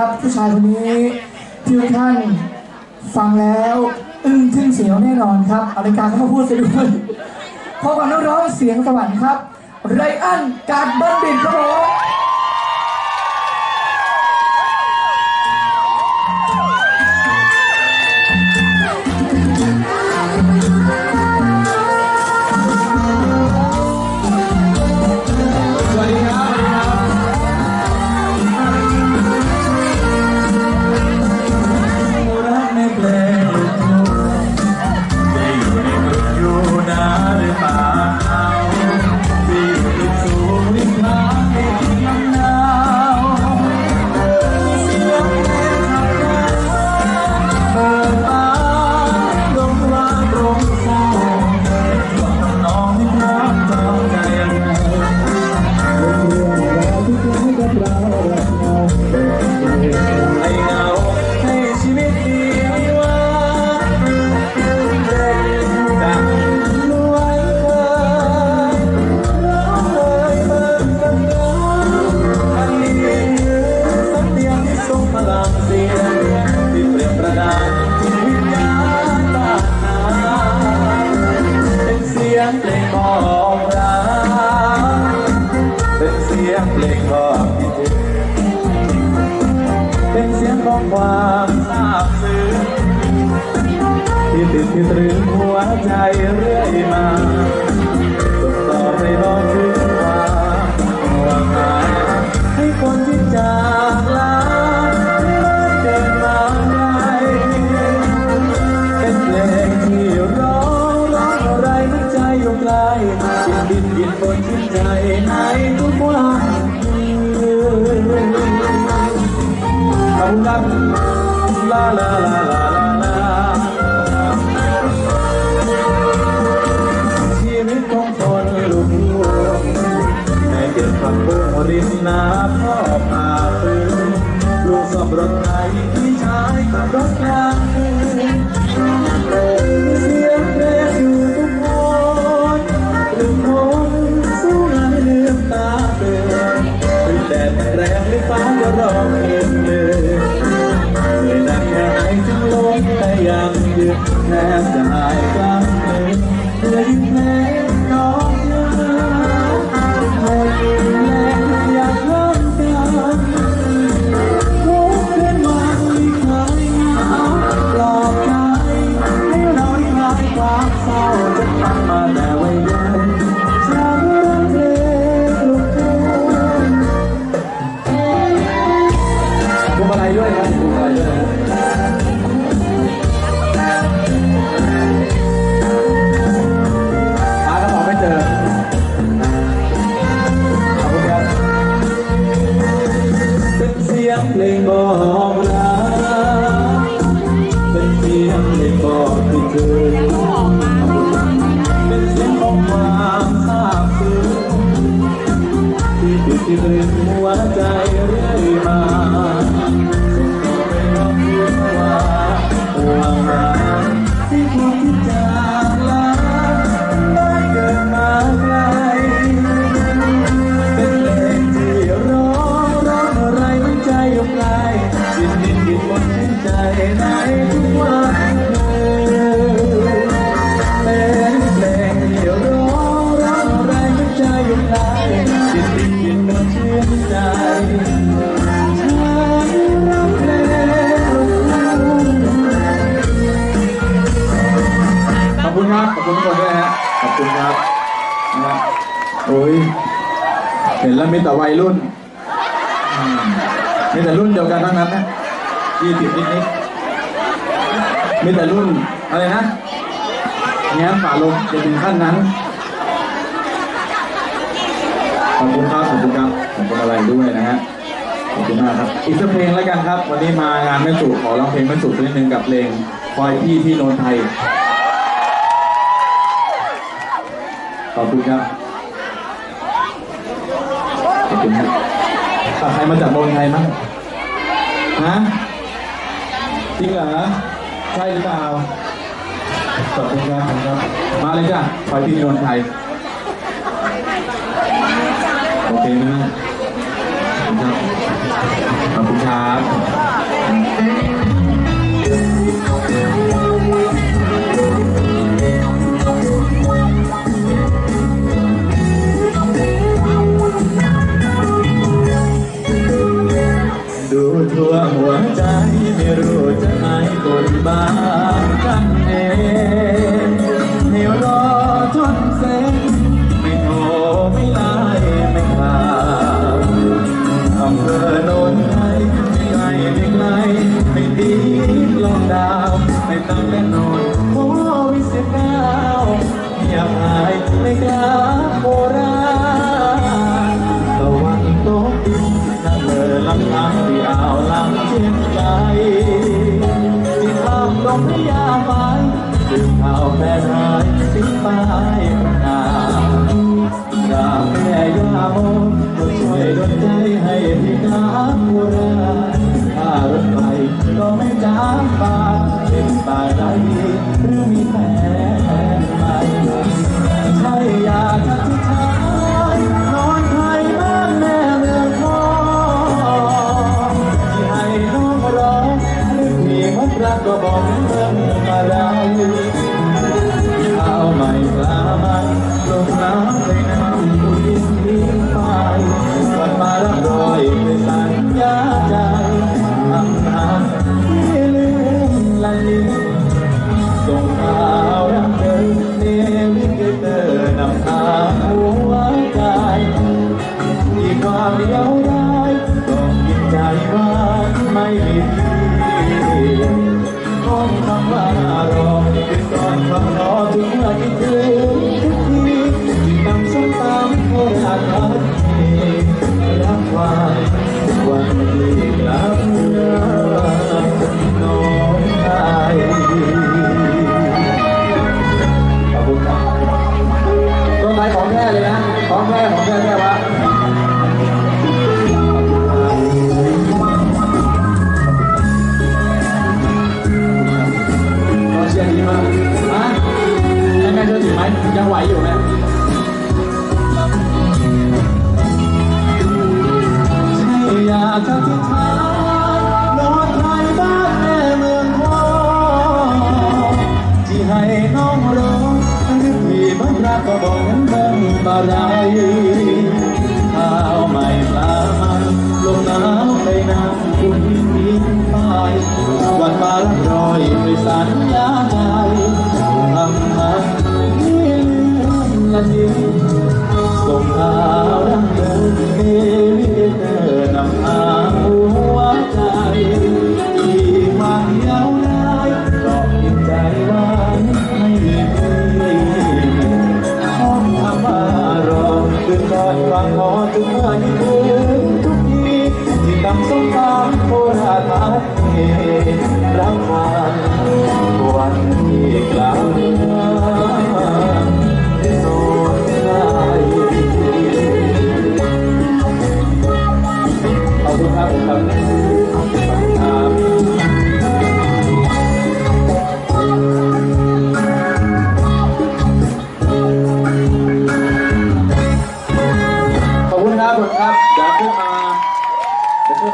ครับผู้ชายคนนี้ที่ทุกท่านฟังแล้วอึ้งทึ่งเสียวแน่นอนครับเมรายกาเขามาพูดซะด้วยพบกับนักร้องเสียงสวรรค์ครับ ไรอันการเบิ้ลบินครับผม น สียงของความซาบซึ้งที่ติดที่ตรึงหัวใจเรื่อยมา រិទ្ធណាផោផាពេលលោកសពរត់ថ្ងៃ เป๋าไม่เจอขอบคุณครับเป็นเสียงเพลงบอกรักเป็นเสียงเพลงบอกคิดถึงเธอ หัวใจยกไหลดินดินดนบนชื่นใจขอบคุณครับ ขอบคุณทุกคนด้วยฮะ ขอบคุณครับนะโอ้ย เห็นแล้วมีแต่วัยรุ่นอืมมีแต่รุ่นเดียวกันทั้งนั้นนะยี่สิบนิดนิดๆมีแต่รุ่นอะไรนะแง้มฝาลมจะถึงขั้นนั้น ข อบคุณครับขอบคุณครับขอบคุณอะไรด้วยนะฮะขอบคุณมากครับอีกสักเพลงแล้วกันครับ วันนี้มางานแม่สู่ขอร้องเพลงแม่สู่สักนิดนึงกับเพลงคอยพี่ที่โนนไทยขอบคุณครับขอบคุณครับใครมาจากโนนไทยมั้งฮะจริงเหรอใช่หรือเปล่าขอบคุณครับขอบคุณครับ มาเลยจ้ะคอยพี่โนนไทย โอเคไหมครับขอบคุณครับ Yeah. อะไรข้าวใหม่ปลามันลงนาวไปน้ำคุณมีไปวันปลาลอยไปสัญญาใจทำมาเรื่องละนี้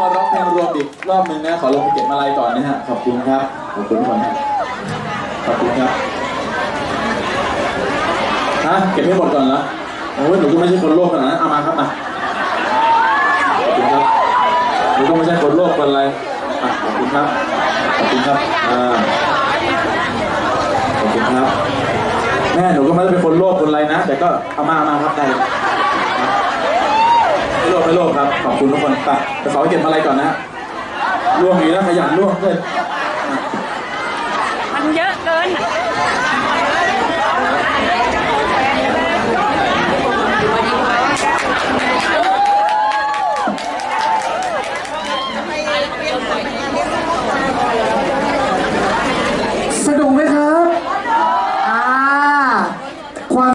มาร้องเพลงรวมอีกรอบหนึ่งนะ ขอลงไปเก็บมาลายก่อนนะฮะ ขอบคุณครับ ขอบคุณทุกคนขอบคุณครับฮะเก็บให้หมดก่อนละโอ้ยหนูก็ไม่ใช่คนโลภขนาดนั้นเอามาครับมาขอบคุณครับหนูก็ไม่ใช่คนโลภคนอะไรขอบคุณครับ ขอบคุณครับอ่าขอบคุณครับ แม่หนูก็ไม่ได้เป็นคนโลภคนอะไรนะ แต่ก็เอามาเอามาครับได้ โลกไม่โลกครับ ขอบคุณทุกคนปแต่ขอเก็บอะไรก่อนนะฮะล่วงอยู่แล้วขยันล่วงด้วย มันเยอะเกิน